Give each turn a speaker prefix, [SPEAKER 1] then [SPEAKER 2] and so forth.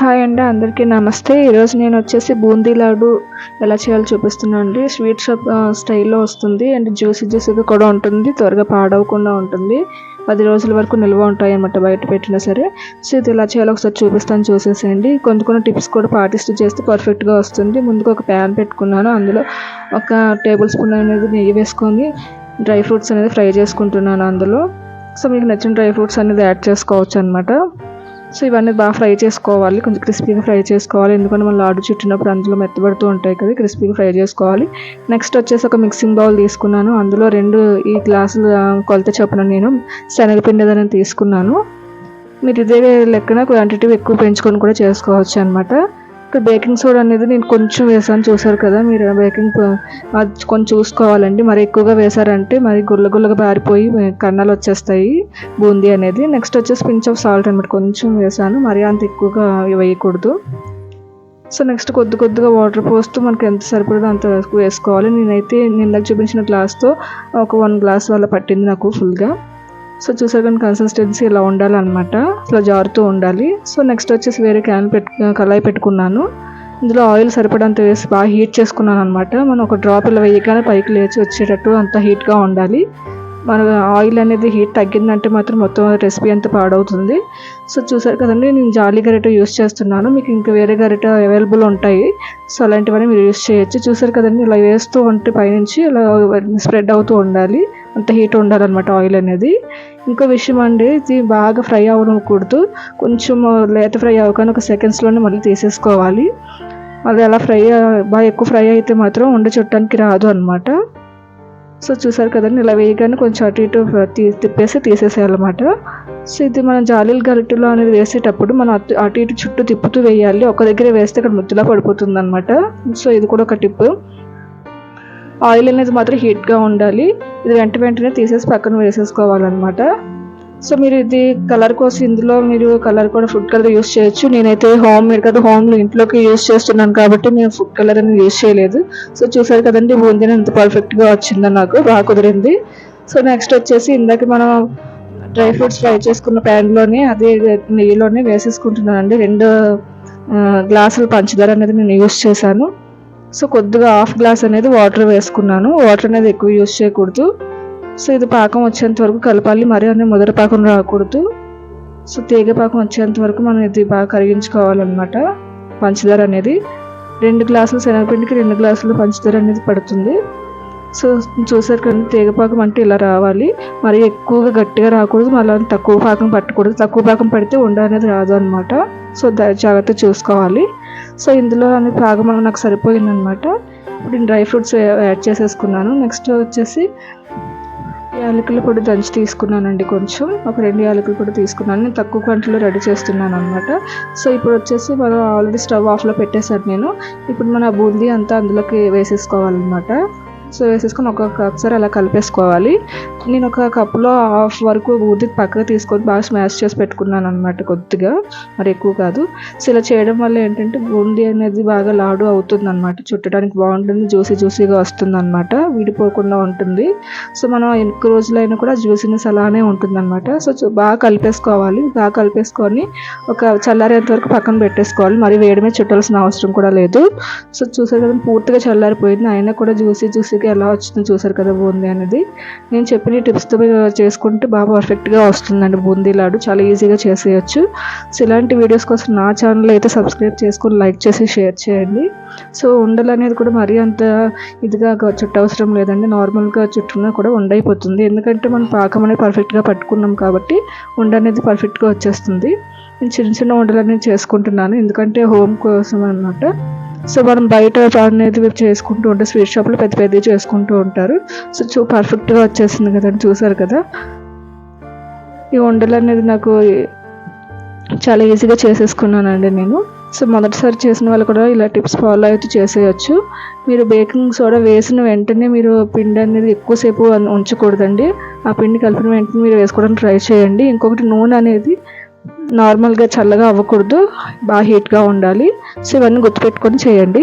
[SPEAKER 1] Hi అండి అందరికీ నమస్తే. ఈరోజు నేను వచ్చేసి బూందీ లాడు ఎలా చేయాలో చూపిస్తున్నాను అండి. స్వీట్ షాప్ స్టైల్లో వస్తుంది అండ్ జ్యూసీ జ్యూసీగా కూడా ఉంటుంది. త్వరగా పాడవకుండా ఉంటుంది. పది రోజుల వరకు నిల్వ ఉంటాయి అన్నమాట బయట పెట్టినా సరే. సో ఇది ఎలా చేయాలో ఒకసారి చూపిస్తాను చూసేసేయండి. కొన్ని కొన్ని టిప్స్ కూడా పాటిస్తూ చేస్తే పర్ఫెక్ట్గా వస్తుంది. ముందుగా ఒక ప్యాన్ పెట్టుకున్నాను. అందులో ఒక టేబుల్ స్పూన్ అనేది నెయ్యి వేసుకొని డ్రై ఫ్రూట్స్ అనేది ఫ్రై చేసుకుంటున్నాను అందులో. సో మీకు నచ్చిన డ్రై ఫ్రూట్స్ అనేది యాడ్ చేసుకోవచ్చు అనమాట సో ఇవన్నీ బాగా ఫ్రై చేసుకోవాలి. కొంచెం క్రిస్పీగా ఫ్రై చేసుకోవాలి. ఎందుకంటే మనం లాడు చుట్టినప్పుడు అందులో మెత్తబడుతూ ఉంటాయి కదా క్రిస్పీగా ఫ్రై చేసుకోవాలి. నెక్స్ట్ వచ్చేసి ఒక మిక్సింగ్ బౌల్ తీసుకున్నాను. అందులో రెండు ఈ గ్లాసులు కొలత చొప్పున నేను శనగపిండి అనేది తీసుకున్నాను. మీరు ఇదే లెక్కన క్వాంటిటీ ఎక్కువ పెంచుకొని కూడా చేసుకోవచ్చు అనమాట ఇక్కడ బేకింగ్ సోడా అనేది నేను కొంచెం వేసాను చూసారు కదా మీరు బేకింగ్ అది కొంచెం చూసుకోవాలండి. మరి ఎక్కువగా వేసారంటే మరి గుల్ల గుల్లగా పారిపోయి కన్నాలు వచ్చేస్తాయి బూందీ అనేది. నెక్స్ట్ వచ్చేసి పించ్ ఆఫ్ సాల్ట్ అనమాట కొంచెం వేసాను మరి అంత ఎక్కువగా వేయకూడదు. సో నెక్స్ట్ కొద్ది కొద్దిగా వాటర్ పోస్తూ మనకి ఎంత సరిపడదో అంత వేసుకోవాలి. నేనైతే నిన్నకు చూపించిన గ్లాస్తో ఒక వన్ గ్లాస్ వల్ల పట్టింది నాకు ఫుల్గా. సో చూసారు కానీ కన్సిస్టెన్సీ ఇలా ఉండాలన్నమాట. ఇట్లా జారుతూ ఉండాలి. సో నెక్స్ట్ వచ్చేసి వేరే క్యాన్ పెట్టు కళాయి పెట్టుకున్నాను. ఇందులో ఆయిల్ సరిపడంత వేసి బాగా హీట్ చేసుకున్నాను అనమాట మనం ఒక డ్రాప్ ఇలా వేయగానే పైకి లేచి వచ్చేటట్టు అంత హీట్గా ఉండాలి. మన ఆయిల్ అనేది హీట్ తగ్గిందంటే మాత్రం మొత్తం రెసిపీ అంతా పాడవుతుంది. సో చూసారు కదండి నేను జాలీ గరిట యూస్ చేస్తున్నాను. మీకు ఇంకా వేరే గరిట అవైలబుల్ ఉంటాయి. సో అలాంటివన్నీ మీరు యూస్ చేయొచ్చు. చూసారు కదండి ఇలా వేస్తూ ఉంటే పైనుంచి ఇలా స్ప్రెడ్ అవుతూ ఉండాలి. అంత హీట్ ఉండాలన్నమాట ఆయిల్ అనేది. ఇంకో విషయం అండి ఇది బాగా ఫ్రై అవ్వకూడదు. కొంచెం లేత ఫ్రై అవ్వగానే ఒక సెకండ్స్లోనే మళ్ళీ తీసేసుకోవాలి. అది అలా ఫ్రై బాగా ఎక్కువ ఫ్రై అయితే మాత్రం ఉండ చుట్టానికి రాదు అనమాట సో చూసారు కదండి ఇలా వేయగానే కొంచెం అటు ఇటు తిప్పేసి తీసేసేయాలన్నమాట. సో ఇది మనం జాలీలు గరిటెలో అనేది వేసేటప్పుడు మనం అటు అటు ఇటు చుట్టూ తిప్పుతూ వేయాలి. ఒక దగ్గర వేస్తే ఇక్కడ ముద్దులా పడిపోతుంది అనమాట సో ఇది కూడా ఒక టిప్. ఆయిల్ అనేది మాత్రం హీట్గా ఉండాలి. ఇది వెంట వెంటనే తీసేసి పక్కన వేసేసుకోవాలన్నమాట. సో మీరు ఇది కలర్ కోసం ఇందులో మీరు కలర్ కూడా ఫుడ్ కలర్ యూస్ చేయొచ్చు. నేనైతే హోమ్ మేడ్ కదా హోమ్లో ఇంట్లోకి యూస్ చేస్తున్నాను కాబట్టి నేను ఫుడ్ కలర్ అనేది యూస్ చేయలేదు. సో చూసారు కదండి బూందీని ఎంత పర్ఫెక్ట్గా వచ్చిందో నాకు బాగా కుదిరింది. సో నెక్స్ట్ వచ్చేసి ఇందాక మనం డ్రై ఫ్రూట్స్ ఫ్రై చేసుకున్న ప్యాన్లోనే అదే నెయ్యిలోనే వేసేసుకుంటున్నానండి. రెండు గ్లాసులు పంచదార అనేది నేను యూస్ చేశాను. సో కొద్దిగా హాఫ్ గ్లాస్ అనేది వాటర్ వేసుకున్నాను. వాటర్ అనేది ఎక్కువ యూస్ చేయకూడదు. సో ఇది పాకం వచ్చేంత వరకు కలపాలి మరి అనే మొదటి పాకం రాకూడదు. సో తీగ పాకం వచ్చేంత వరకు మనం ఇది బాగా కరిగించుకోవాలన్నమాట పంచదార అనేది. రెండు గ్లాసులు శనగపిండికి రెండు గ్లాసులు పంచదార అనేది పడుతుంది. సో చూసారు కదా తీగపాకం అంటే ఇలా రావాలి. మరి ఎక్కువగా గట్టిగా రాకూడదు మళ్ళీ తక్కువ పాకం పట్టకూడదు. తక్కువ పాకం పడితే ఉండ అనేది రాదు అనమాట సో దా- జాగ్రత్త చూసుకోవాలి. సో ఇందులో అనే పాకం అనేది నాకు సరిపోయిందనమాట ఇప్పుడు డ్రై ఫ్రూట్స్ యాడ్ చేసేసుకున్నాను. నెక్స్ట్ వచ్చేసి యాలకుల పొడి దంచి తీసుకున్నానండి కొంచెం. ఒక రెండు యాలకుల పొడి తీసుకున్నాను. నేను తక్కువ క్వాంటిటీలో రెడీ చేస్తున్నాను అనమాట సో ఇప్పుడు వచ్చేసి మనం ఆల్రెడీ స్టవ్ ఆఫ్లో పెట్టేశాను నేను. ఇప్పుడు మన బూందీ అంతా అందులోకి వేసేసుకోవాలన్నమాట. సో వేసేసుకొని ఒక్కొక్కసారి అలా కలిపేసుకోవాలి. నేను ఒక కప్లో హాఫ్ వరకు బూందీ పక్కకు తీసుకొని బాగా స్మాష్ చేసి పెట్టుకున్నాను అనమాట కొద్దిగా మరి ఎక్కువ కాదు. సో ఇలా చేయడం వల్ల ఏంటంటే బూందీ అనేది బాగా లాడు అవుతుంది అనమాట చుట్టడానికి బాగుంటుంది జ్యూసీ జ్యూసీగా వస్తుంది అనమాట విడిపోకుండా ఉంటుంది. సో మనం ఎక్కువ రోజులైనా కూడా జ్యూసీనెస్ అలానే ఉంటుంది అనమాట సో బాగా కలిపేసుకోవాలి. బాగా కలిపేసుకొని ఒక చల్లారేంత వరకు పక్కన పెట్టేసుకోవాలి. మరి వేడి మీద చుట్టాల్సిన అవసరం కూడా లేదు. సో చూసే కదా పూర్తిగా చల్లారిపోయింది. అయినా కూడా జ్యూసీ జ్యూసీ జ్యూసీగా ఎలా వచ్చిందో చూసారు కదా బూందీ అనేది. నేను చెప్పిన టిప్స్తో చేసుకుంటే బాగా పర్ఫెక్ట్గా వస్తుందండి బూందీ లాడు. చాలా ఈజీగా చేసేయచ్చు. సో ఇలాంటి వీడియోస్ కోసం నా ఛానల్ అయితే సబ్స్క్రైబ్ చేసుకొని లైక్ చేసి షేర్ చేయండి. సో ఉండలు అనేది కూడా మరీ అంత ఇదిగా చుట్టవసరం లేదండి. నార్మల్గా చుట్టున్నా కూడా ఉండైపోతుంది. ఎందుకంటే మనం పాకం అనేది పర్ఫెక్ట్గా పట్టుకున్నాం కాబట్టి ఉండ అనేది పర్ఫెక్ట్గా వచ్చేస్తుంది. నేను చిన్న చిన్న ఉండలు అనేది చేసుకుంటున్నాను. ఎందుకంటే హోమ్ కోసం అన్నమాట. సో మనం బయట అనేది చేసుకుంటూ ఉంటే. స్వీట్ షాప్లో పెద్ద పెద్దవి చేసుకుంటూ ఉంటారు. సో చూ పర్ఫెక్ట్గా వచ్చేసింది కదండి చూసారు కదా. ఈ వండలు అనేది నాకు చాలా ఈజీగా చేసేసుకున్నానండి నేను. సో మొదటిసారి చేసిన వాళ్ళు కూడా ఇలా టిప్స్ ఫాలో అయితే చేసేయచ్చు. మీరు బేకింగ్ సోడా వేసిన వెంటనే మీరు పిండి అనేది ఎక్కువసేపు ఉంచకూడదండి. ఆ పిండి కలిపిన వెంటనే మీరు వేసుకోవడానికి ట్రై చేయండి. ఇంకొకటి నూనె అనేది నార్మల్గా చల్లగా అవ్వకూడదు బాగా హీట్గా ఉండాలి. సో ఇవన్నీ గుర్తుపెట్టుకొని చేయండి.